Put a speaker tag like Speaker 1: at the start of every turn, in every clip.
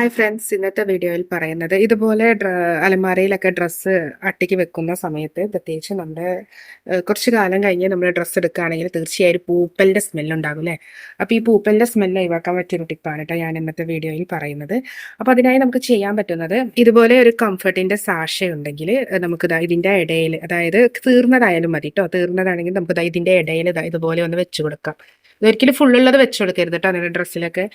Speaker 1: Hi friends ഇന്നത്തെ വീഡിയോയിൽ പറയുന്നത് ഇതുപോലെ അലമാരയിലൊക്കെ ഡ്രസ്സ് അട്ടിക്ക് വെക്കുന്ന സമയത്ത് പ്രത്യേകിച്ച് നമ്മുടെ കുറച്ച് കാലം കഴിഞ്ഞ് നമ്മൾ ഡ്രസ്സ് എടുക്കുകയാണെങ്കിൽ തീർച്ചയായും പൂപ്പലിന്റെ സ്മെല്ലുണ്ടാകും അല്ലേ? അപ്പോൾ ഈ പൂപ്പലിന്റെ സ്മെല്ല് ഒഴിവാക്കാൻ പറ്റിയൊരു ടിപ്പാണ് കേട്ടോ ഞാൻ ഇന്നത്തെ വീഡിയോയിൽ പറയുന്നത്. അപ്പോൾ അതിനായി നമുക്ക് ചെയ്യാൻ പറ്റുന്നത് ഇതുപോലെ ഒരു കംഫർട്ടിന്റെ സാഷ ഉണ്ടെങ്കിൽ നമുക്ക് ഇതിന്റെ ഇടയിൽ അതായത് തീർന്നതായാലും മതി കേട്ടോ തീർന്നതാണെങ്കിൽ നമുക്ക് ഇതിന്റെ ഇടയിൽ ഇതുപോലെ ഒന്ന് വെച്ച് കൊടുക്കാം. ഇതൊരിക്കലും ഫുള്ളുള്ളത് വെച്ച് കൊടുക്കരുത് കേട്ടോ അങ്ങനെ ഡ്രസ്സിലൊക്കെ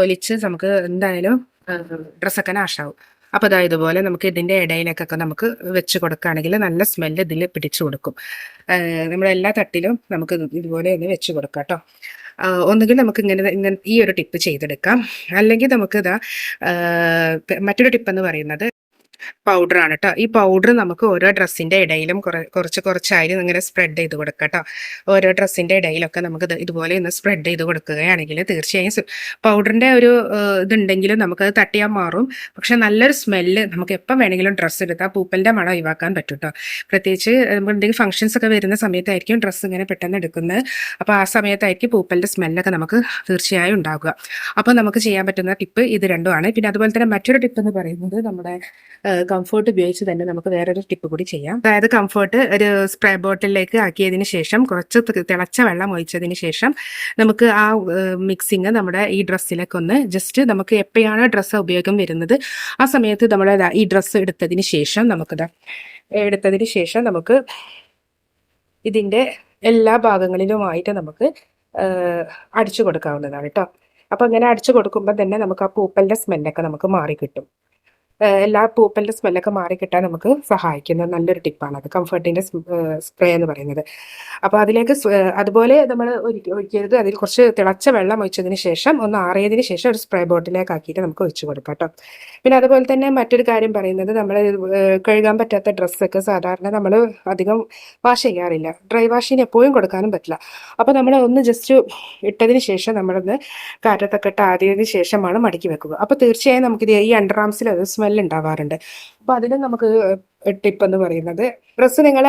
Speaker 1: ഒലിച്ച് നമുക്ക് എന്തായാലും ഡ്രസ്സൊക്കെ നാശാവും. അപ്പോൾ അതാ ഇതുപോലെ നമുക്ക് ഇതിന്റെ ഇടയിലേക്കൊക്കെ നമുക്ക് വെച്ച് കൊടുക്കുകയാണെങ്കിൽ നല്ല സ്മെല്ല് ഇതിൽ പിടിച്ചു കൊടുക്കും. നമ്മളെല്ലാ തട്ടിലും നമുക്ക് ഇത് ഇതുപോലെ ഒന്ന് വെച്ച് കൊടുക്കാം കേട്ടോ. ഒന്നുകിൽ നമുക്ക് ഇങ്ങനെ ഇങ്ങനെ ഈ ഒരു ടിപ്പ് ചെയ്തെടുക്കാം. അല്ലെങ്കിൽ നമുക്ക് ഇതാ മറ്റൊരു ടിപ്പ് എന്ന് പറയുന്നത് പൗഡർ ആണ് കേട്ടോ ഈ പൗഡർ നമുക്ക് ഓരോ ഡ്രസ്സിന്റെ ഇടയിലും കുറെ- കുറച്ച് കുറച്ചായി ഇങ്ങനെ സ്പ്രെഡ് ചെയ്ത് കൊടുക്കുക കേട്ടോ ഓരോ ഡ്രസ്സിന്റെ ഇടയിലൊക്കെ നമുക്ക് ഇതുപോലെ ഒന്ന് സ്പ്രെഡ് ചെയ്ത് കൊടുക്കുകയാണെങ്കിൽ തീർച്ചയായും പൗഡറിന്റെ ഒരു ഇതുണ്ടെങ്കിലും നമുക്കത് തട്ടിയാൽ മാറും. പക്ഷെ നല്ലൊരു സ്മെല്ല് നമുക്ക് എപ്പം വേണമെങ്കിലും ഡ്രസ്സ് എടുത്താൽ പൂപ്പലിന്റെ മണം ഒഴിവാക്കാൻ പറ്റും കേട്ടോ പ്രത്യേകിച്ച് നമുക്ക് എന്തെങ്കിലും ഫംഗ്ഷൻസ് ഒക്കെ വരുന്ന സമയത്തായിരിക്കും ഡ്രസ്സ് ഇങ്ങനെ പെട്ടെന്ന് എടുക്കുന്നത്. അപ്പോൾ ആ സമയത്തായിരിക്കും പൂപ്പലിന്റെ സ്മെല്ലൊക്കെ നമുക്ക് തീർച്ചയായും ഉണ്ടാകുക അപ്പോൾ നമുക്ക് ചെയ്യാൻ പറ്റുന്ന ടിപ്പ് ഇത് രണ്ടുമാണ് പിന്നെ അതുപോലെ തന്നെ മറ്റൊരു ടിപ്പ് എന്ന് പറയുന്നത് നമ്മുടെ കംഫർട്ട് ഉപയോഗിച്ച് തന്നെ നമുക്ക് വേറൊരു ടിപ്പ് കൂടി ചെയ്യാം. അതായത് കംഫർട്ട് ഒരു സ്പ്രേ ബോട്ടിലേക്ക് ആക്കിയതിന് ശേഷം കുറച്ച് തിളച്ച വെള്ളം ഒഴിച്ചതിന് ശേഷം നമുക്ക് ആ മിക്സിങ് നമ്മുടെ ഈ ഡ്രസ്സിലേക്ക് ഒന്ന് ജസ്റ്റ് നമുക്ക് എപ്പോഴാണോ ഡ്രസ്സ് ഉപയോഗം വരുന്നത് ആ സമയത്ത് നമ്മൾ ഈ ഡ്രസ്സ് എടുത്തതിന് ശേഷം നമുക്കിത് എടുത്തതിന് ശേഷം നമുക്ക് ഇതിന്റെ എല്ലാ ഭാഗങ്ങളിലുമായിട്ട് നമുക്ക് അടിച്ചു കൊടുക്കാവുന്നതാണ് കേട്ടോ. അപ്പോൾ അങ്ങനെ അടിച്ചു കൊടുക്കുമ്പോൾ തന്നെ നമുക്ക് ആ പൂപ്പലിന്റെ സ്മെല്ലൊക്കെ നമുക്ക് മാറി കിട്ടും എല്ലാ പൂപ്പലിന്റെ സ്മെല്ലൊക്കെ മാറി കിട്ടാൻ നമുക്ക് സഹായിക്കുന്ന നല്ലൊരു ടിപ്പാണ് അത് കംഫർട്ടിന്റെ സ്പ്രേ എന്ന് പറയുന്നത്. അപ്പോൾ അതിലേക്ക് അതുപോലെ നമ്മൾ ഒഴിക്കരുത്. അതിൽ കുറച്ച് തിളച്ച വെള്ളം ഒഴിച്ചതിന് ശേഷം ഒന്ന് ആറിയതിന് ശേഷം ഒരു സ്പ്രേ ബോട്ടിലേക്ക് ആക്കിയിട്ട് നമുക്ക് ഒഴിച്ചു കൊടുക്കാം കേട്ടോ പിന്നെ അതുപോലെ തന്നെ മറ്റൊരു കാര്യം പറയുന്നത് നമ്മൾ കഴുകാൻ പറ്റാത്ത ഡ്രസ്സൊക്കെ സാധാരണ നമ്മൾ അധികം വാഷ് ചെയ്യാറില്ല. ഡ്രൈ വാഷിന് എപ്പോഴും കൊടുക്കാനും പറ്റില്ല. അപ്പോൾ നമ്മൾ ഒന്ന് ജസ്റ്റ് ഇട്ടതിന് ശേഷം നമ്മളൊന്ന് കാറ്റത്തൊക്കെ ഇട്ട് ആദ്യതിന് ശേഷമാണ് മടക്കി വെക്കുക. അപ്പോൾ തീർച്ചയായും നമുക്കിത് ഈ അണ്ടർ ആംസിൽ അത് സ്മെൽ ഉണ്ടാവാറുണ്ട് അപ്പോൾ അതിന് നമുക്ക് ടിപ്പ് എന്ന് പറയുന്നത് ഡ്രസ്സ് നിങ്ങൾ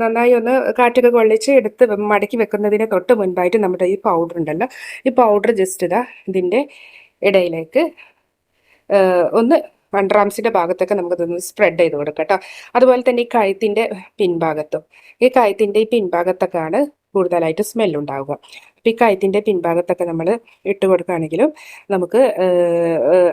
Speaker 1: നന്നായി ഒന്ന് കാറ്റൊക്കെ കൊള്ളിച്ച് എടുത്ത് മടക്കി വെക്കുന്നതിന് തൊട്ട് മുൻപായിട്ട് നമ്മുടെ ഈ പൗഡർ ഉണ്ടല്ലോ ഈ പൗഡർ ജസ്റ്റ് ഇതാ ഇതിന്റെ ഇടയിലേക്ക് ഒന്ന് അണ്ടർ ആംസിന്റെ ഭാഗത്തൊക്കെ നമുക്കതൊന്ന് സ്പ്രെഡ് ചെയ്ത് കൊടുക്കാം കേട്ടോ. അതുപോലെ തന്നെ ഈ കഴുത്തിന്റെ പിൻഭാഗത്തും ഈ കഴുത്തിന്റെ ഈ പിൻഭാഗത്തൊക്കെയാണ് കൂടുതലായിട്ട് സ്മെൽ ഉണ്ടാവുക അപ്പം ഈ കയത്തിന്റെ പിൻഭാഗത്തൊക്കെ നമ്മൾ ഇട്ട് കൊടുക്കുകയാണെങ്കിലും നമുക്ക്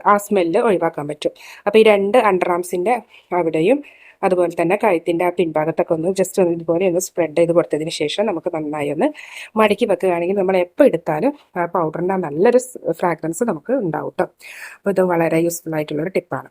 Speaker 1: ആ സ്മെല്ല് ഒഴിവാക്കാൻ പറ്റും. അപ്പോൾ ഈ രണ്ട് അണ്ടർ ആംസിന്റെ അവിടെയും അതുപോലെ തന്നെ കഴുത്തിന്റെ ആ പിൻഭാഗത്തൊക്കെ ഒന്ന് ജസ്റ്റ് ഒന്ന് ഇതുപോലെ ഒന്ന് സ്പ്രെഡ് ചെയ്ത് കൊടുത്തതിന് ശേഷം നമുക്ക് നന്നായി ഒന്ന് മടക്കി വെക്കുകയാണെങ്കിൽ നമ്മൾ എപ്പോൾ എടുത്താലും ആ പൗഡറിന്റെ നല്ലൊരു ഫ്രാഗ്രൻസ് നമുക്ക് ഉണ്ടാവും കേട്ടോ അപ്പോൾ ഇത് വളരെ യൂസ്ഫുൾ ആയിട്ടുള്ളൊരു ടിപ്പാണ്